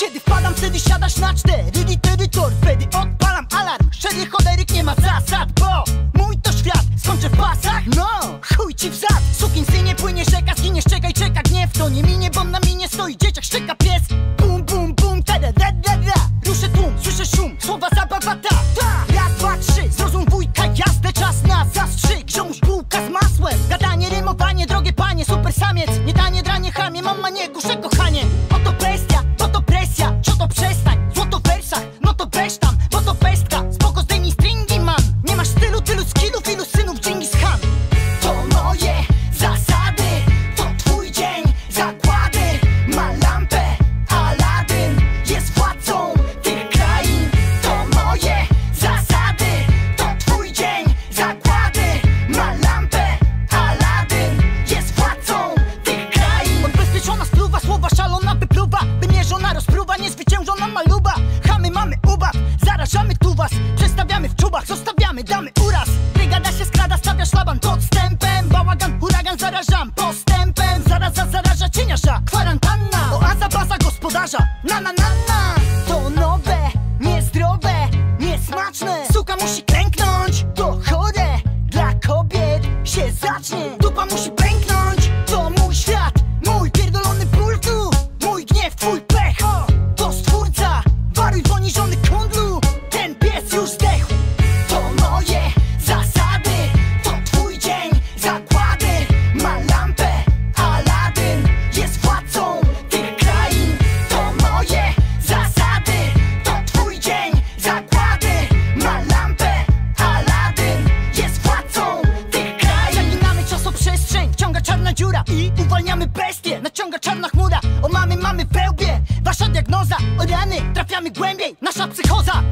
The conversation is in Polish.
Kiedy wpadam, wtedy siadasz na cztery litery torpedy. Odpalam alarm, szczery choleryk nie ma zasad Bo mój to świat, skończę w pasach. No, chuj ci w zad. Sukin synie płynie rzeka, zginiesz, czekaj, czeka gniew To nie minie, bo na minie stoi dzieciak, szczeka pies. Bum, bum, bum, tada, da, da, da Ruszę tłum, słyszę szum, słowa zabawa ta, ta. Raz, dwa, trzy, zrozum wujka, jazdę, czas na zastrzyk. Ziomuś bułka z masłem, gadanie, rymowanie, drogie panie Super samiec, nie danie, dranie, chamie, mama nie kuszę, kochanie na na na na. To nowe, niezdrowe, niesmaczne. Suka musi klęknąć, to chore. Dla kobiet się zacznie. Dupa musi pęknąć, to mój świat. Mój pierdolony ból tu Mój gniew, twój pech. To stwórca, waruj poniżony kundlu. Ten pies już zdechł. To dziura I uwalniamy bestie, naciąga czarna chmura O mamy, mamy w wełbie Wasza diagnoza, o rany, trafiamy głębiej. Nasza psychoza,